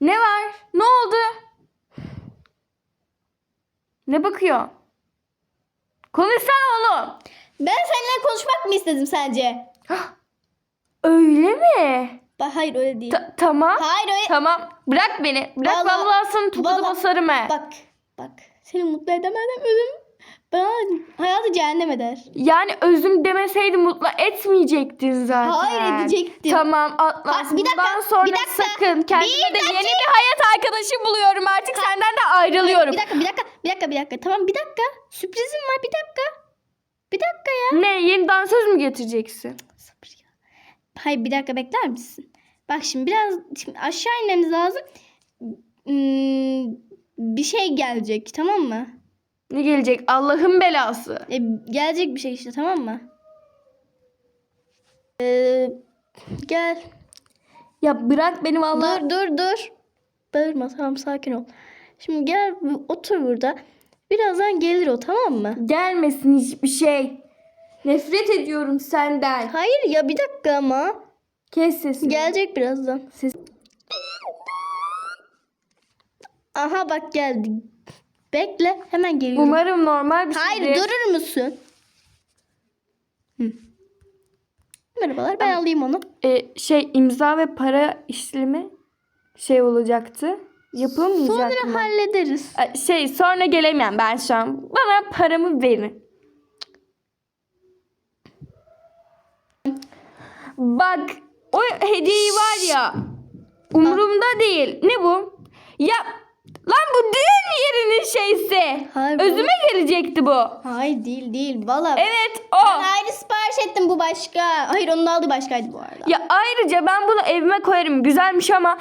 Ne var? Ne oldu? Ne bakıyor? Konuşsana oğlum. Ben seninle konuşmak mı istedim sence? Öyle mi? Ba- Hayır öyle değil. Ta- tamam. Hayır öyle. Tamam. Bırak beni. Bırak Vallahi- vallahi, sana topuzu vallahi- basarım he. Bak bak. Seni mutlu edemezsem ölüm. Bana hayatı cehennem eder. Yani özüm demeseydi mutlu etmeyecektin zaten. Hayır, edecektim. Tamam Atlas. Ha, bir dakika, Bundan sonra bir dakika. sakın. Kendime Bir de dakika. yeni bir hayat arkadaşı buluyorum. Artık senden de ayrılıyorum. Bir dakika bir dakika bir dakika bir dakika. Tamam bir dakika. Sürprizim var bir dakika. Bir dakika ya. Ne yeni dansöz mü getireceksin? Sabır ya. Hayır bir dakika bekler misin? Bak şimdi biraz şimdi aşağı inmemiz lazım. Hmm, bir şey gelecek tamam mı? Ne gelecek? Allah'ın belası. E, gelecek bir şey işte tamam mı? Ee, gel. Ya bırak beni vallahi. Dur dur dur. Bağırma tamam sakin ol. Şimdi gel otur burada. Birazdan gelir o tamam mı? Gelmesin hiçbir şey. Nefret ediyorum senden. Hayır ya bir dakika ama. Kes sesini. Gelecek birazdan. Ses- Aha bak geldi. Bekle hemen geliyorum. Umarım normal bir Hayır şeydir. durur musun? Hı. Merhabalar ben alayım onu. Ee, şey imza ve para işlemi şey olacaktı. Yapılmayacak Sonra mı? hallederiz. Ee, Şey sonra gelemem ben şu an. Bana paramı verin. Bak o hediyeyi var ya umurumda değil. Ne bu? Ya lan bu düğün yerinin şeysi. Hayır, bu- Özüme gelecekti bu. Hayır değil değil. Valla Evet o. ben ayrı sipariş ettim bu başka. Hayır onun aldığı başkaydı bu arada. Ya ayrıca ben bunu evime koyarım. Güzelmiş ama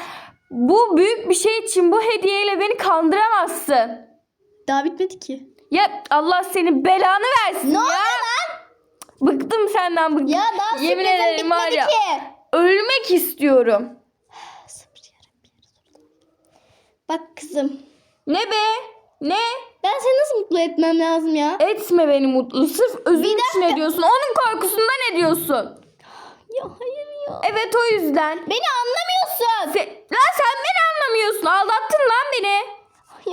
bu büyük bir şey için bu hediyeyle beni kandıramazsın. Daha bitmedi ki. Ya Allah senin belanı versin Ne ya. oluyor lan? Bıktım senden bıktım. Ya daha Yemin ederim var ya. ki. Ölmek istiyorum. Sabır yarabbim. Bak kızım. Ne be? Ne? Ben seni nasıl mutlu etmem lazım ya? Etme beni mutlu. Sırf özün Bir için dakika. ediyorsun. Onun korkusundan ediyorsun. Ya hayır ya. Evet o yüzden. Beni anlamıyorsun. Se- lan sen beni anlamıyorsun. Aldattın lan beni.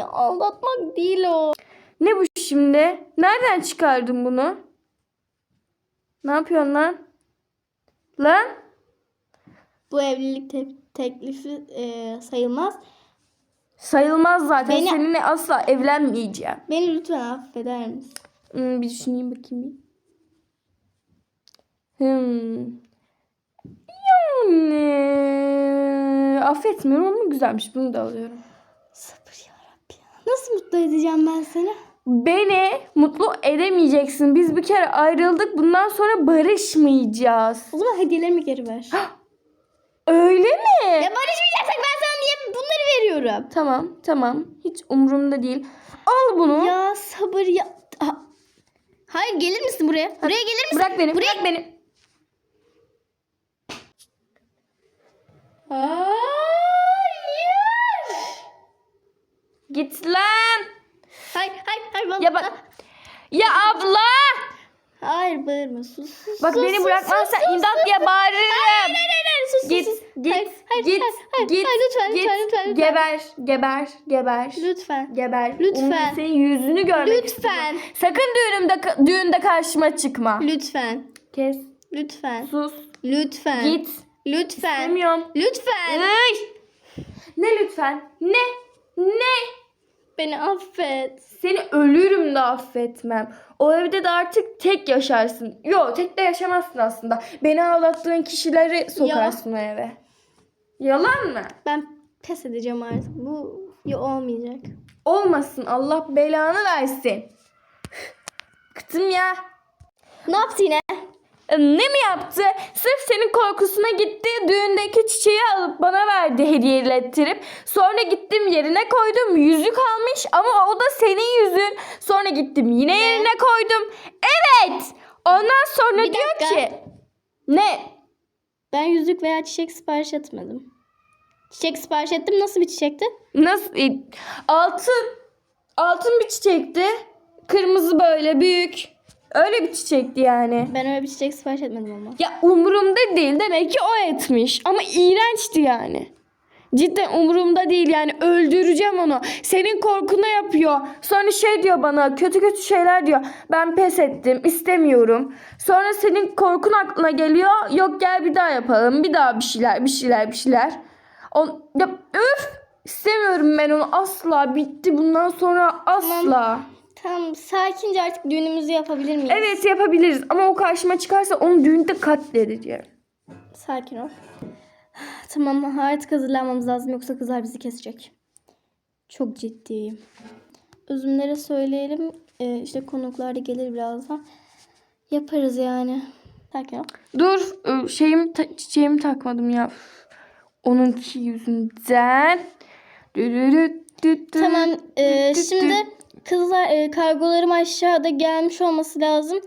Ya aldatmak değil o. Ne bu şimdi? Nereden çıkardın bunu? Ne yapıyorsun lan? Lan? Bu evlilik te- teklifi e, sayılmaz. Sayılmaz zaten. Beni- Seninle asla evlenmeyeceğim. Beni lütfen affeder misin? Hmm, bir düşüneyim bakayım bir. Hmm. Yani affetmiyorum ama güzelmiş. Bunu da alıyorum. Sabır yarabbim. Nasıl mutlu edeceğim ben seni? Beni mutlu edemeyeceksin. Biz bir kere ayrıldık. Bundan sonra barışmayacağız. O zaman hediyelerimi geri ver. Öyle mi? ya barışmayacaksak ben veriyorum? Tamam, tamam. Hiç umurumda değil. Al bunu. Ya sabır ya. Ha- Hayır gelir misin buraya? Buraya gelir misin? Bırak beni. Buraya... Bırak beni. Hayır. Git lan. Hayır hayır hayır. vallahi- Ya bak. Ya abla. Hayır bağırma sus sus. Bak sus, beni bırakmazsan sus, imdat sus, diye bağırırım. Hayır hayır hayır, hayır sus Git, sus. git, hayır, hayır, git, hayır, hayır, git, hayır, lütfen, git. lütfen, lütfen, lütfen. Geber, geber, geber. Lütfen. Geber. Lütfen. Umut senin yüzünü görmek Lütfen. istiyorum. Sakın düğünümde düğünde karşıma çıkma. Lütfen. Kes. Lütfen. Sus. Lütfen. Git. Lütfen. Demiyorum. Lütfen. Iy. Ne lütfen? Ne? Ne? Beni affet. Seni ölürüm de affetmem. O evde de artık tek yaşarsın. Yo tek de yaşamazsın aslında. Beni ağlattığın kişileri sokarsın o eve. Yalan mı? Ben pes edeceğim artık. Bu ya olmayacak. Olmasın Allah belanı versin. Kıtım ya. Ne yaptı yine? Ne mi yaptı? Sırf senin korkusuna gitti. Düğündeki çiçeği alıp bana verdi hediyelettirip. Sonra gittim yerine koydum. Yüzük almış ama o da senin yüzün. Sonra gittim yine yerine koydum. Evet. Ondan sonra Bir diyor dakika. ki ne? Ben yüzük veya çiçek sipariş etmedim. Çiçek sipariş ettim. Nasıl bir çiçekti? Nasıl? e, Altın. Altın bir çiçekti. Kırmızı böyle büyük. Öyle bir çiçekti yani. Ben öyle bir çiçek sipariş etmedim ama. Ya umurumda değil demek ki o etmiş. Ama iğrençti yani. Cidden umurumda değil yani öldüreceğim onu. Senin korkuna yapıyor. Sonra şey diyor bana kötü kötü şeyler diyor. Ben pes ettim istemiyorum. Sonra senin korkun aklına geliyor. Yok gel bir daha yapalım. Bir daha bir şeyler bir şeyler bir şeyler. On, ya, öf istemiyorum ben onu asla bitti bundan sonra asla. Tamam sakince artık düğünümüzü yapabilir miyiz? Evet yapabiliriz ama o karşıma çıkarsa onu düğünde katledeceğim. Sakin ol. Tamam artık hazırlanmamız lazım yoksa kızlar bizi kesecek. Çok ciddiyim. Üzümlere söyleyelim. Ee, işte konuklar da gelir birazdan. Yaparız yani. Sakin ol. Dur ıı, şeyim ta- çiçeğimi takmadım ya. Üf, Onunki yüzünden. Dü dü. Tamam e, dü dü şimdi dü. kızlar e, kargolarım aşağıda gelmiş olması lazım.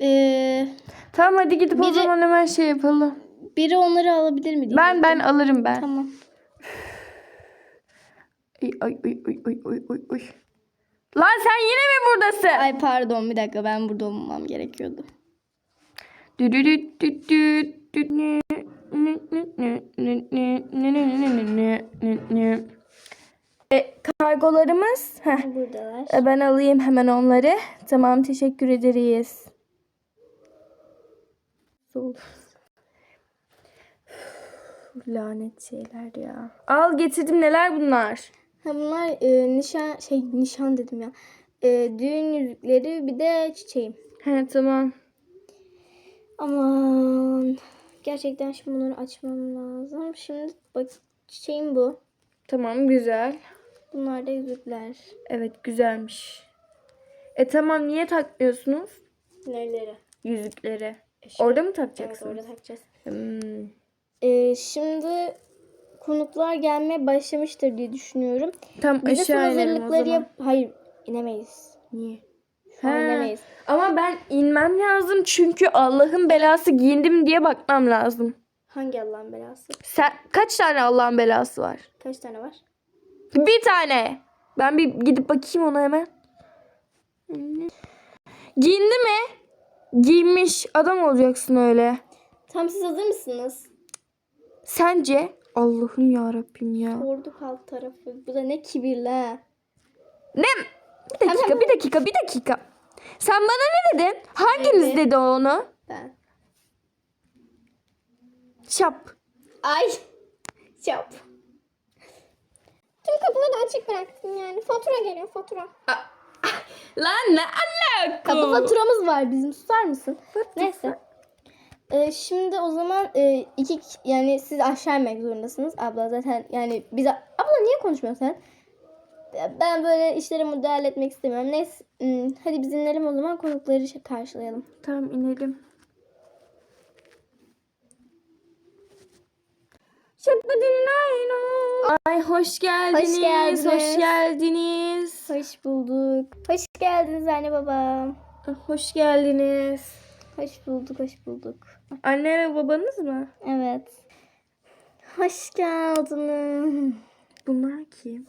E, Tamam hadi gidip o Biri- zaman hemen şey yapalım. biri onları alabilir mi? Ben ben diyecektim. alırım ben. Tamam. Ay ay ay ay ay ay ay ay. Lan sen yine mi buradasın? Ay pardon bir dakika ben burada olmam gerekiyordu. Dürürü dü dü dü nü, Buradalar. E, Ben alayım hemen onları. Tamam teşekkür ederiz. Lanet şeyler ya. Al getirdim neler bunlar? Ha bunlar e, nişan şey nişan dedim ya. E, düğün yüzükleri bir de çiçeğim. He tamam. Aman. Gerçekten şimdi bunları açmam lazım. Şimdi bak çiçeğim bu. Tamam güzel. Bunlar da yüzükler. Evet güzelmiş. E tamam niye takmıyorsunuz Nereleri? yüzükleri? Orada mı takacaksınız? Evet orada takacağız. Hmm. E, şimdi konuklar gelmeye başlamıştır diye düşünüyorum. Tam Biz aşağı inelim o zaman. yap... Hayır inemeyiz. Niye? He. inemeyiz. Ama ben inmem lazım çünkü Allah'ın belası giyindim diye bakmam lazım. Hangi Allah'ın belası? Sen kaç tane Allah'ın belası var? Kaç tane var? Bir tane. Ben bir gidip bakayım ona hemen. Giyindi mi? Giymiş. Adam olacaksın öyle. Tam siz hazır mısınız? Sence? Allah'ım ya Rabbim ya. Ordu alt tarafı. Bu da ne kibirli ha. Ne? Bir dakika, bir dakika, bir dakika. Sen bana ne dedin? Hanginiz dedi onu? Ben. Çap. Ay. Çap. Tüm kapıları da açık bıraktım yani. Fatura geliyor fatura. Lan ne alaka? Kapı faturamız var bizim. Susar mısın? Neyse. Ee, şimdi o zaman e, iki yani siz aşağı inmek zorundasınız. Abla zaten yani biz abla niye konuşmuyorsun sen? Ben böyle işlere müdahale etmek istemiyorum. Neyse hmm, hadi biz inelim o zaman konukları karşılayalım. Tamam inelim. Hoş geldiniz. Hoş geldiniz. Hoş geldiniz. Hoş bulduk. Hoş geldiniz anne baba. Hoş geldiniz. Hoş bulduk, hoş bulduk. Anne ve babanız mı? Evet. Hoş geldiniz. Bunlar kim?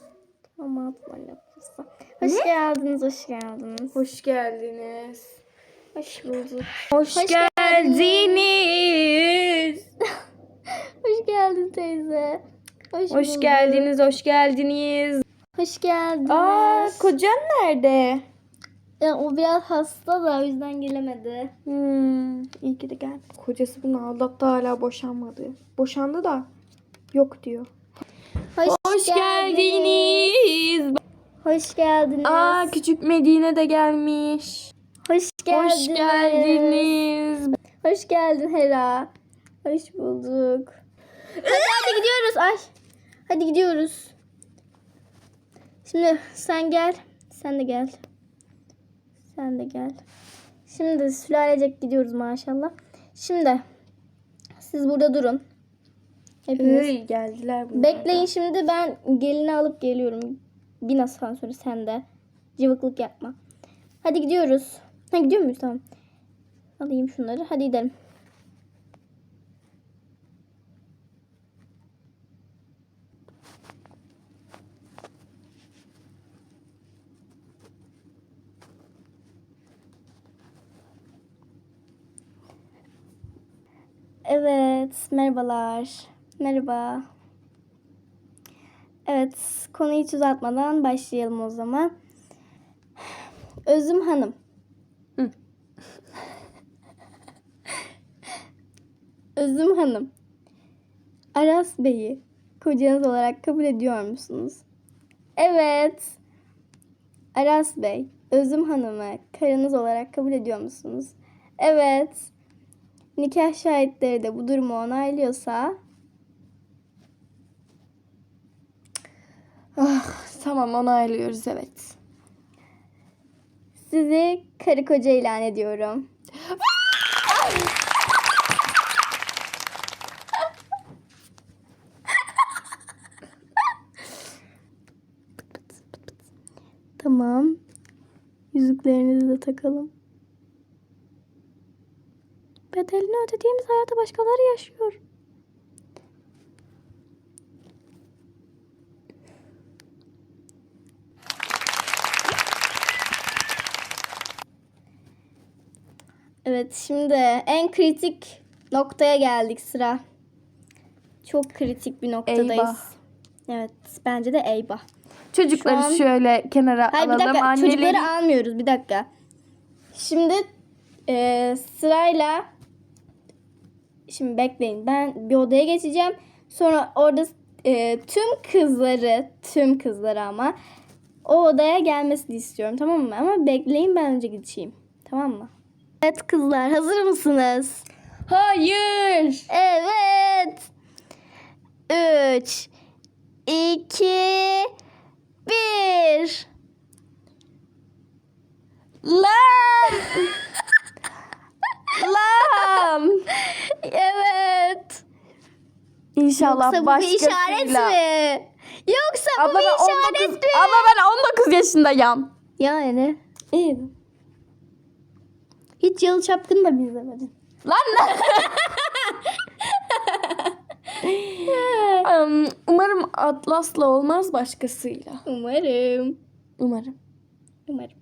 Tamam anne babası. Hoş geldiniz, hoş geldiniz. Hoş geldiniz. Hoş bulduk. Hoş, Hoş geldiniz. Hoş geldin teyze. Hoş, Hoş geldiniz, hoş geldiniz. Hoş geldiniz. Aa, kocan nerede? Ya, o biraz hasta da o yüzden gelemedi. Hmm, iyi ki de gel. Kocası bunu aldattı hala boşanmadı. Boşandı da yok diyor. Hoş, Hoş geldiniz. Hoş geldiniz. Aa küçük Medine de gelmiş. hoş geldiniz. Hoş geldiniz. Hoş geldin Hera. Hoş bulduk. Hadi, hadi gidiyoruz. Ay. Hadi gidiyoruz. Şimdi sen gel. Sen de gel. Sen de gel. Şimdi sülalecek gidiyoruz maşallah. Şimdi siz burada durun. Hepiniz. Hey, geldiler bunlar. Bekleyin şimdi ben gelini alıp geliyorum. Bin asansörü sende. Cıvıklık yapma. Hadi gidiyoruz. Ha gidiyor muyuz? Tamam. Alayım şunları. Hadi gidelim. Evet, merhabalar. Merhaba. Evet, konuyu hiç uzatmadan başlayalım o zaman. Özüm Hanım. Hı. Özüm Hanım. Aras Bey'i kocanız olarak kabul ediyor musunuz? Evet. Aras Bey, Özüm Hanım'ı karınız olarak kabul ediyor musunuz? Evet. Nikah şahitleri de bu durumu onaylıyorsa Ah, tamam onaylıyoruz evet. sizi karı koca ilan ediyorum. Tamam. Yüzüklerinizi de takalım. Bedelini ödediğimiz hayata başkaları yaşıyor. Evet şimdi en kritik noktaya geldik sıra. Çok kritik bir noktadayız. Eyvah. Evet bence de eyvah. Çocukları Şu an- şöyle kenara Hayır bir alalım. dakika Anneleri... çocukları almıyoruz bir dakika. Şimdi e, sırayla şimdi bekleyin ben bir odaya geçeceğim. Sonra orada e, tüm kızları tüm kızları ama o odaya gelmesini istiyorum tamam mı? Ama bekleyin ben önce geçeyim. Tamam mı? Evet kızlar hazır mısınız? Hayır. Evet. 3 2 1 Lan. Lan. Evet. İnşallah Yoksa bu bir başkasıyla. işaret mi? Yoksa bu Abla bir işaret 19, mi? abla ben 19 yaşındayım. Yani. İyi. Hiç Yalı Çapkını da mı izlemedin? Lan ne? Am, Umarım Atlas'la olmaz başkasıyla. Umarım. Umarım. Umarım.